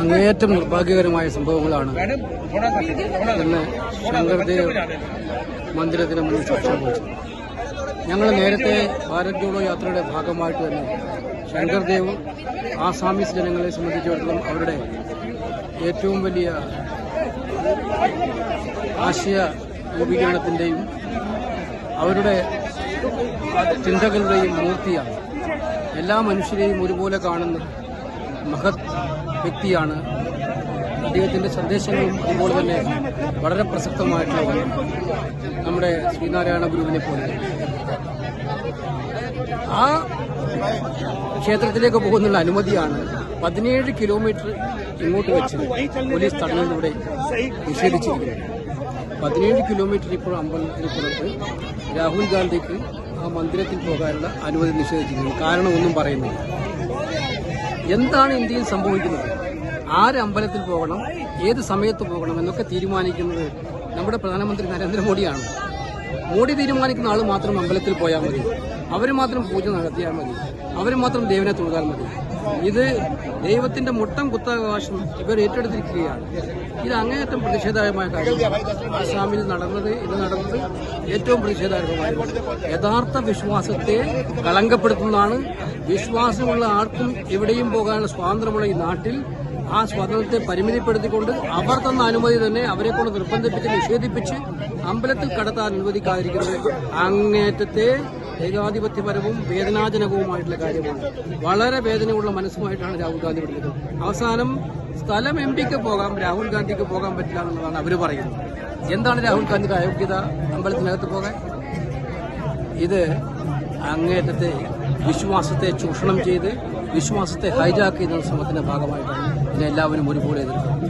അങ്ങേയറ്റം നിർഭാഗ്യകരമായ സംഭവങ്ങളാണ് ഇന്ന് ശങ്കർദേവ് മന്ദിരത്തിന് മുന്നിൽ സംഭവിച്ചത് ഞങ്ങൾ നേരത്തെ ഭാരത് ജോഡോ യാത്രയുടെ ഭാഗമായിട്ട് തന്നെ ശങ്കർദേവ് ആസാമീസ് ജനങ്ങളെ സംബന്ധിച്ചിടത്തോളം അവരുടെ ഏറ്റവും വലിയ ആശയ രൂപീകരണത്തിന്റെയും അവരുടെ ചിന്തകളുടെയും മൂർത്തിയാണ് എല്ലാ മനുഷ്യരെയും ഒരുപോലെ കാണുന്ന മഹത് വ്യക്തിയാണ്. അദ്ദേഹത്തിന്റെ സന്ദേശങ്ങളും അതുപോലെ തന്നെ വളരെ പ്രസക്തമായിട്ടുള്ള നമ്മുടെ ശ്രീനാരായണ ഗുരുവിനെ പോലെ. ആ ക്ഷേത്രത്തിലേക്ക് പോകുന്നുള്ള അനുമതിയാണ് പതിനേഴ് കിലോമീറ്റർ ഇങ്ങോട്ട് വെച്ച് പോലീസ് തടഞ്ഞതിലൂടെ നിഷേധിച്ചിരിക്കുന്നത്. പതിനേഴ് കിലോമീറ്റർ ഇപ്പോൾ അമ്പലത്തിന് പുറത്ത് രാഹുൽ ഗാന്ധിക്ക് ആ മന്ദിരത്തിൽ പോകാനുള്ള അനുമതി നിഷേധിച്ചിരിക്കുന്നു. കാരണമൊന്നും പറയുന്നില്ല. എന്താണ് ഇന്ത്യയിൽ സംഭവിക്കുന്നത്? ആര് അമ്പലത്തിൽ പോകണം? ഏത് സമയത്ത് പോകണം? എന്നൊക്കെ തീരുമാനിക്കുന്നത് നമ്മുടെ പ്രധാനമന്ത്രി നരേന്ദ്രമോദിയാണ്. മോഡി തീരുമാനിക്കുന്ന ആൾ മാത്രം അമ്പലത്തിൽ പോയാൽ മതി. അവർ മാത്രം പൂജ നടത്തിയാൽ മതി. അവർ മാത്രം ദേവനെ തൊഴുതാൽ മതി. ഇത് ദൈവത്തിന്റെ മുട്ടം കുത്താവകാശം ഇവർ ഏറ്റെടുത്തിരിക്കുകയാണ്. ഇത് അങ്ങേയറ്റം പ്രതിഷേധകരമായ കാര്യമാണ്. ആസാമിൽ നടന്നത് ഇത് നടന്നത് ഏറ്റവും പ്രതിഷേധകരമായ യഥാർത്ഥ വിശ്വാസത്തെ കളങ്കപ്പെടുത്തുന്നതാണ്. വിശ്വാസമുള്ള ആർക്കും എവിടെയും പോകാനുള്ള സ്വാതന്ത്ര്യമുള്ള ഈ നാട്ടിൽ ആ സ്വാതന്ത്ര്യത്തെ പരിമിതിപ്പെടുത്തിക്കൊണ്ട് അവർ തന്ന അനുമതി തന്നെ അവരെ കൊണ്ട് നിർബന്ധിപ്പിച്ച് നിഷേധിപ്പിച്ച് അമ്പലത്തിൽ കടത്താൻ അനുവദിക്കാതിരിക്കുന്നത് അങ്ങേറ്റത്തെ ഏകാധിപത്യപരവും വേദനാജനകവുമായിട്ടുള്ള കാര്യമാണ്. വളരെ വേദനയുള്ള മനസ്സുമായിട്ടാണ് രാഹുൽ ഗാന്ധി വിടുന്നത് അവസാനം സ്ഥലം എം പിക്ക് പോകാം രാഹുൽ ഗാന്ധിക്ക് പോകാൻ പറ്റില്ല എന്നുള്ളതാണ് അവർ പറയുന്നത്. എന്താണ് രാഹുൽ ഗാന്ധിയുടെ അയോഗ്യത? അമ്പലത്തിനകത്ത് പോകാൻ? ഇത് അങ്ങേറ്റത്തെ വിശ്വാസത്തെ ചൂഷണം ചെയ്ത് വിശ്വാസത്തെ ഹൈജാക്ക് ചെയ്യുന്ന ശ്രമത്തിന്റെ ഭാഗമായിട്ടാണ് ഇതിനെല്ലാവരും ഒരുപോലെ എതിർക്കുന്നത്.